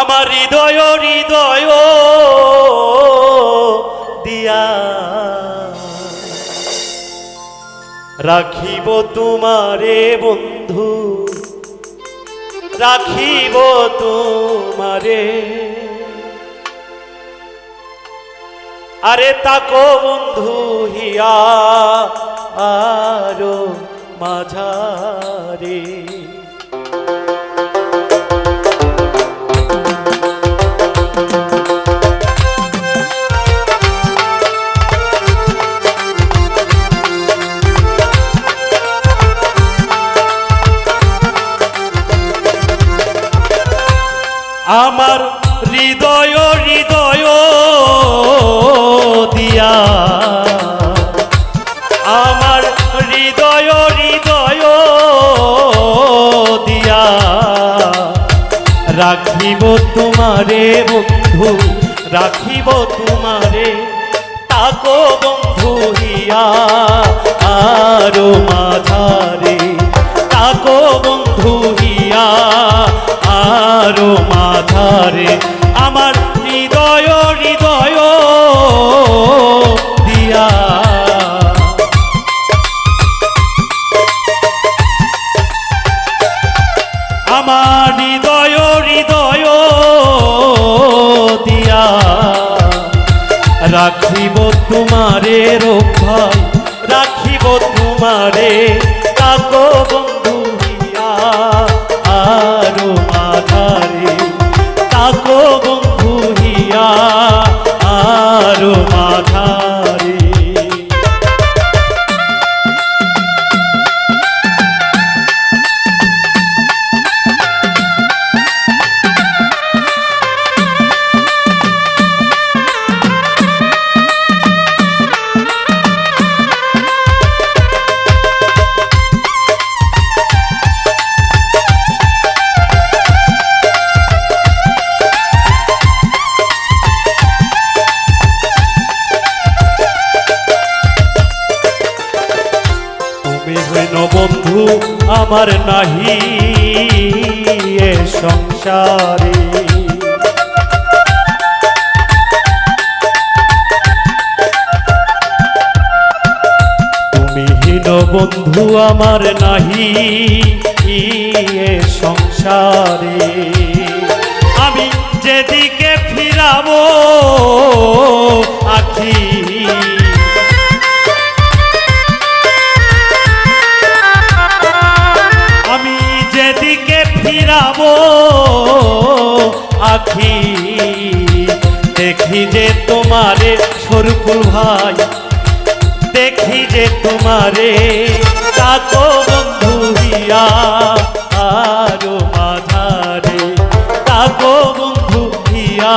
আমার হৃদয় হৃদয় দিয়া। রাখিব তোমারে বন্ধু, রাখিব তোমারে। আরে তাকো বন্ধু, হিয়া আরও মাঝারে। আমার হৃদয় হৃদয় দিয়া। আমার হৃদয় হৃদয় দিয়া। রাখিব তোমারে বন্ধু, রাখিব তোমারে। তাকো বন্ধু হিয়া, আরও মাঝারে আমার হৃদয় হৃদয় দিয়া। আমার হৃদয় হৃদয় দিয়া। রাখিব তোমারে রক্ষায়, রাখিব তোমারে কাকো বন্ধু আমার নাহি এ সংসারে। তুমি হীন বন্ধু আমার নাহি এ সংসারে। আমি যেদিকে ফিরাবো দেখি যে তোমারে, সরুকুল ভাই। দেখি যে তোমারে তাকো বন্ধু হিয়া আরও মাধারে তাকো বন্ধু হিয়া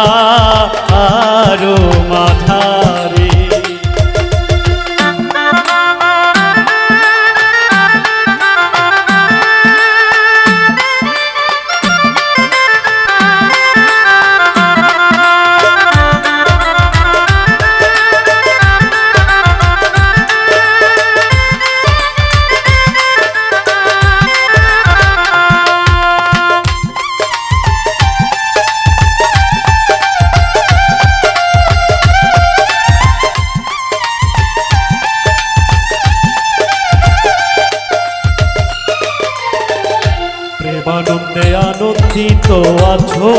আনন্দিত আছো,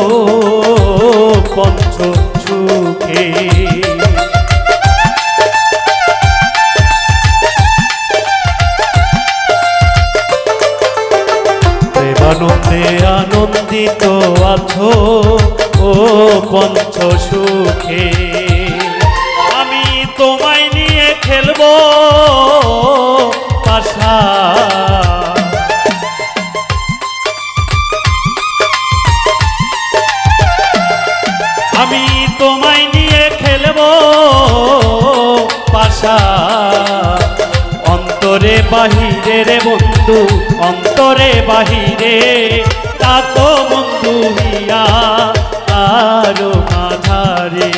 পঞ্চ সুখে। প্রেমানন্দে আনন্দিত আছো, ও পঞ্চ সুখে। আমি তোমায় নিয়ে খেলব পাশা পাশা অন্তরে বাহিরে রে বন্ধু, অন্তরে বাহিরে। তাকো বন্ধু হিয়া আরও মাঝারে।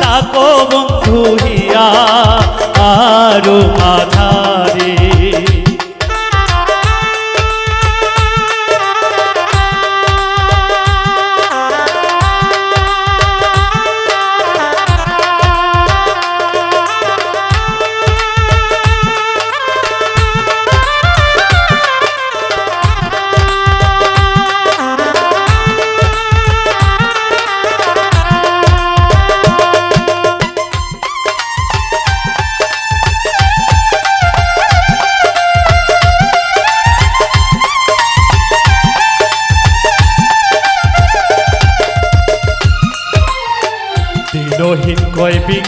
তাকো বন্ধু হিয়া আরও মাঝারে।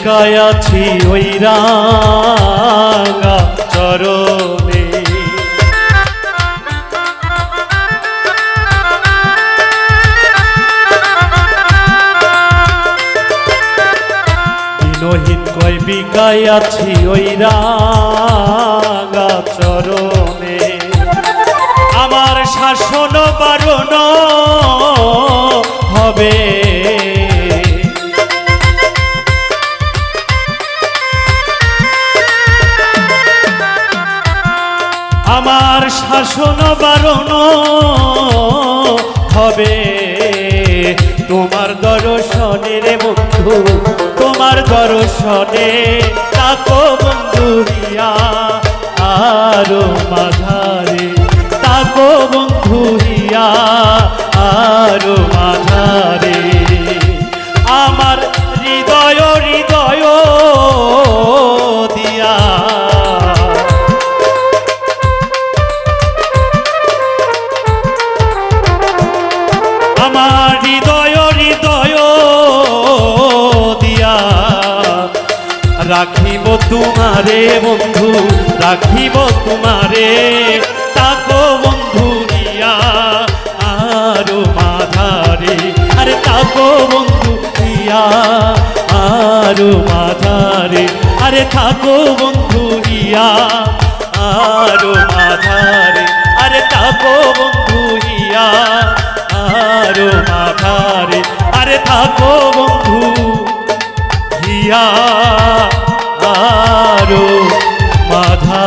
কয় বিকায় আছি ওই রাঙা চরণে। দিনহীন কয় বিকায় আছি ওই রাঙা আমার শাসন বারণ হবে। তোমার দর্শনে রে বন্ধু, তোমার দর্শনে তাকো বন্ধু হিয়া, আরও মাঝারে। তাকো বন্ধু হিয়া, আরও মাঝারে। আমার রাখিব তোমারে বন্ধু, রাখিব তোমারে। তাকো বন্ধু দিয়া, আরও মাধারে আরে তাকো বন্ধু দিয়া, আরও মাধারে আরে থাকো বন্ধু দিয়া, আরও মাধারে আরে থাকো বন্ধু হিয়া আরও মাথারে আরে থাকো বন্ধু দিয়া আরও মাধা